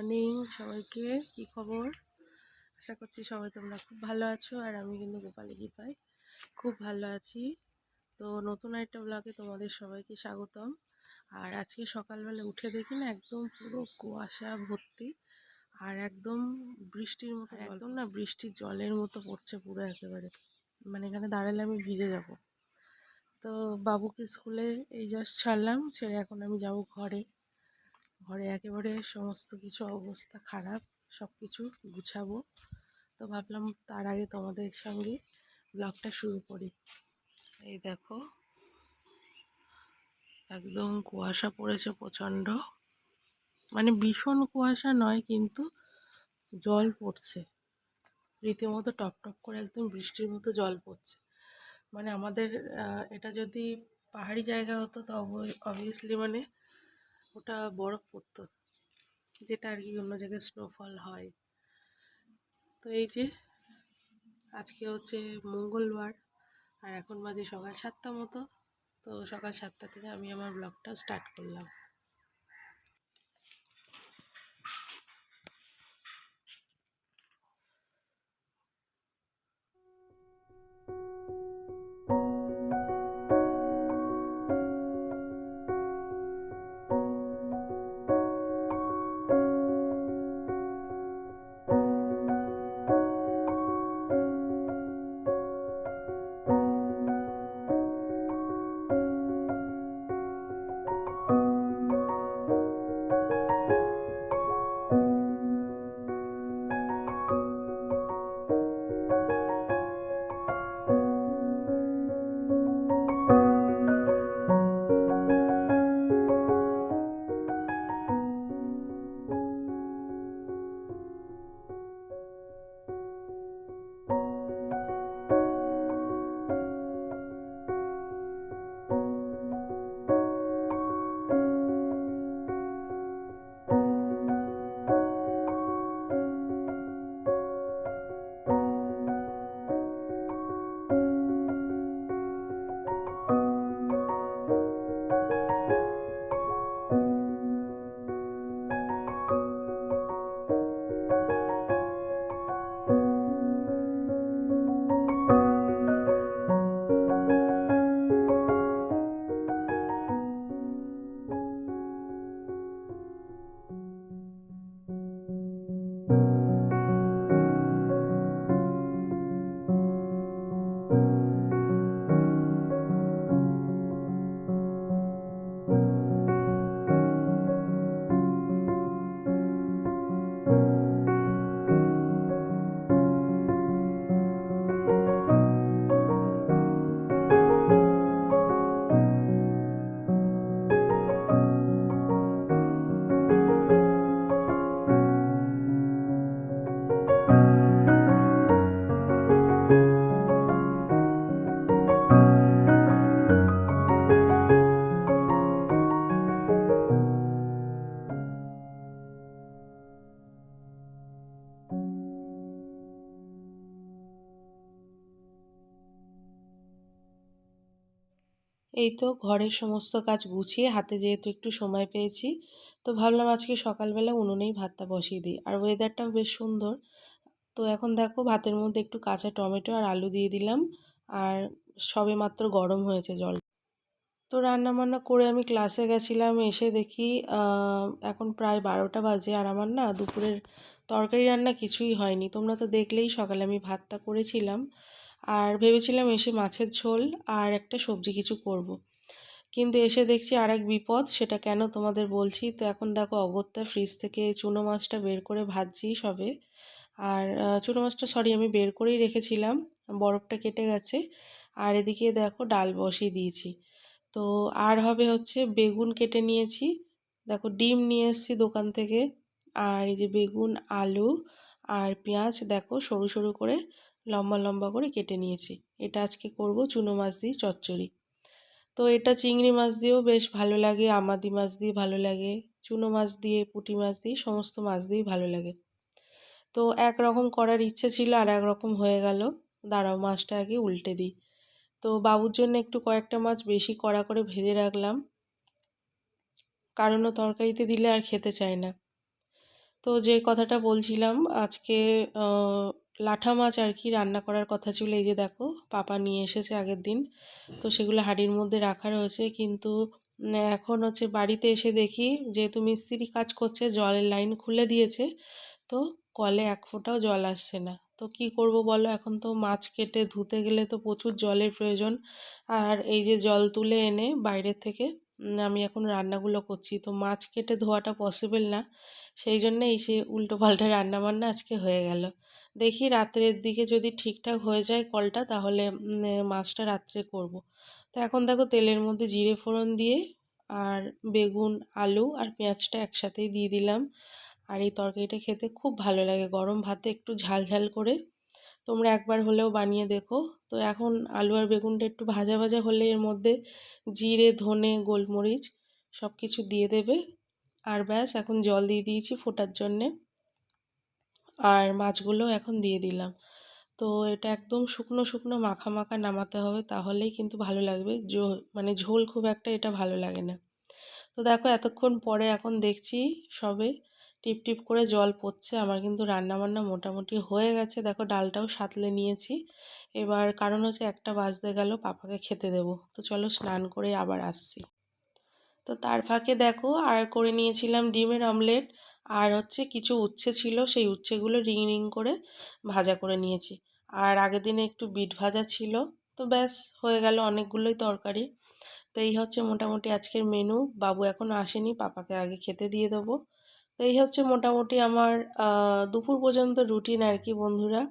Morning সবাইকে কি খবর? আশা করছি সবাই তোমরা খুব ভালো আছো আর আমি কিন্তু গোপালে পাই খুব ভালো আছি। তো নতুন একটা ব্লগে তোমাদের সবাইকে স্বাগতম। আর আজকে সকালবেলা উঠে দেখি না একদম পুরো কুয়াশা ভর্তি আর একদম বৃষ্টির মতো একদম না বৃষ্টির জলের মতো পড়ছে পুরো একেবারে। মানে এখানে দাঁড়ালে আমি ভিজে যাব। তো বাবুকে স্কুলে এই জাস্ট ছাড়লাম ছেড়ে এখন আমি যাব ঘরে। ঘরে একেবারে সমস্ত কিছু অবস্থা খারাপ সব কিছু গুছাবো। তো ভাবলাম তার আগে তোমাদের সঙ্গে ব্লগটা শুরু করি। এই দেখো, একদম কুয়াশা পড়েছে প্রচণ্ড। মানে ভীষণ কুয়াশা নয়, কিন্তু জল পড়ছে। রীতিমতো টপ টপ করে একদম বৃষ্টির মতো জল পড়ছে। মানে আমাদের এটা যদি পাহাড়ি জায়গা হতো, তো অবভিয়াসলি মানে ওটা বরফ পড়ত যেটা আর কি অন্য জায়গায় স্নোফল হয়। তো এই যে, আজকে হচ্ছে মঙ্গলবার, আর এখন বাজে সকাল সাতটা মতো। তো সকাল সাতটা থেকে আমি আমার ব্লগটা স্টার্ট করলাম। এই তো ঘরের সমস্ত কাজ গুছিয়ে হাতে যেহেতু একটু সময় পেয়েছি, তো ভাবলাম আজকে সকালবেলা উনুনেই ভাতটা বসিয়ে দিই। আর ওয়েদারটাও বেশ সুন্দর। তো এখন দেখো ভাতের মধ্যে একটু কাঁচা টমেটো আর আলু দিয়ে দিলাম, আর সবে মাত্র গরম হয়েছে জল। তো রান্না বান্না করে আমি ক্লাসে গেছিলাম, এসে দেখি এখন প্রায় বারোটা বাজে আর আমার না দুপুরের তরকারি রান্না কিছুই হয়নি। তোমরা তো দেখলেই সকালে আমি ভাতটা করেছিলাম। আর ভেবেছিলাম এসে মাছের ঝোল আর একটা সবজি কিছু করব। কিন্তু এসে দেখছি আর এক বিপদ, সেটা কেন তোমাদের বলছি? তো এখন দেখো অগত্যা ফ্রিজ থেকে চুনো মাছটা বের করে ভাজছি সবে। আর চুনো মাছটা সরি আমি বের করেই রেখেছিলাম, বরফটা কেটে গেছে। আর এদিকে দেখো ডাল বসিয়ে দিয়েছি। তো আর হবে হচ্ছে বেগুন কেটে নিয়েছি। দেখো ডিম নিয়ে এসেছি দোকান থেকে। আর এই যে বেগুন, আলু আর পেঁয়াজ দেখো সরু সরু করে লম্বা লম্বা করে কেটে নিয়েছি। এটা আজকে করব চুনো মাছ দিয়ে চচ্চড়ি। তো এটা চিংড়ি মাছ দিয়েও বেশ ভালো লাগে, আমাদি মাছ দিয়ে ভালো লাগে, চুনো মাছ দিয়ে, পুঁটি মাছ দিয়ে, সমস্ত মাছ দিয়েই ভালো লাগে। তো এক রকম করার ইচ্ছে ছিল আর এক রকম হয়ে গেল। দাঁড়াও, মাছটা আগে উল্টে দিই। তো বাবুর জন্য একটু কয়েকটা মাছ বেশি কড়া করে ভেজে রাখলাম। কারণও তরকারিতে দিলে আর খেতে চায় না। তো যে কথাটা বলছিলাম, আজকে লাঠা মাছ আর কি রান্না করার কথা ছিল। এই যে দেখো, পাপা নিয়ে এসেছে আগের দিন। তো সেগুলো হাঁড়ির মধ্যে রাখা রয়েছে। কিন্তু এখন হচ্ছে বাড়িতে এসে দেখি যেহেতু মিস্ত্রি কাজ করছে, জলের লাইন খুলে দিয়েছে। তো কলে এক ফোঁটাও জল আসছে না। তো কি করব বলো? এখন তো মাছ কেটে ধুতে গেলে তো প্রচুর জলের প্রয়োজন। আর এই যে জল তুলে এনে বাইরের থেকে আমি এখন রান্নাগুলো করছি। তো মাছ কেটে ধোয়াটা পসিবল না। সেই জন্য এই সে উল্টো পাল্টা রান্নাবান্না আজকে হয়ে গেল। দেখি রাত্রের দিকে যদি ঠিকঠাক হয়ে যায় কলটা, তাহলে মাছটা রাত্রে করব। তো এখন দেখো তেলের মধ্যে জিরে ফোড়ন দিয়ে আর বেগুন, আলু আর পেঁয়াজটা একসাথেই দিয়ে দিলাম। আর এই তরকারিটা খেতে খুব ভালো লাগে। গরম ভাতে একটু ঝাল ঝাল করে তোমরা একবার হলেও বানিয়ে দেখো। তো এখন আলু আর বেগুনটা একটু ভাজা ভাজা হলে এর মধ্যে জিরে, ধনে, গোলমরিচ সব কিছু দিয়ে দেবে। আর ব্যাস, এখন জল দিয়ে দিয়েছি ফোটার জন্যে। আর মাছগুলো এখন দিয়ে দিলাম। তো এটা একদম শুকনো শুকনো মাখা মাখা নামাতে হবে, তাহলেই কিন্তু ভালো লাগবে। মানে ঝোল খুব একটা এটা ভালো লাগে না। তো দেখো, এতক্ষণ পরে এখন দেখছি সবে টিপ টিপ করে জল পড়ছে। আমার কিন্তু রান্নাবান্না মোটামুটি হয়ে গেছে। দেখো ডালটাও সাতলে নিয়েছি। এবার কারণ হচ্ছে একটা বাজতে গেল, পাপাকে খেতে দেব। তো চলো স্নান করে আবার আসছি। তো তার ফাঁকে দেখো, আর করে নিয়েছিলাম ডিমের অমলেট। আর হচ্ছে কিছু উচ্ছে ছিল, সেই উচ্ছেগুলো রিং রিং করে ভাজা করে নিয়েছি। আর আগের দিনে একটু বিট ভাজা ছিল। তো ব্যাস, হয়ে গেল অনেকগুলোই তরকারি। তো এই হচ্ছে মোটামুটি আজকের মেনু বাবু এখনও আসেনি, পাপাকে আগে খেতে দিয়ে দেবো। তো এই হচ্ছে মোটামুটি আমার দুপুর পর্যন্ত রুটিন আর কি বন্ধুরা।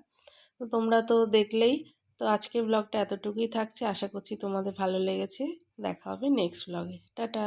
তো তোমরা তো দেখলেই, তো আজকে ব্লগটা এতটুকুই থাকছে। আশা করছি তোমাদের ভালো লেগেছে। দেখা হবে নেক্সট ব্লগে টাটা!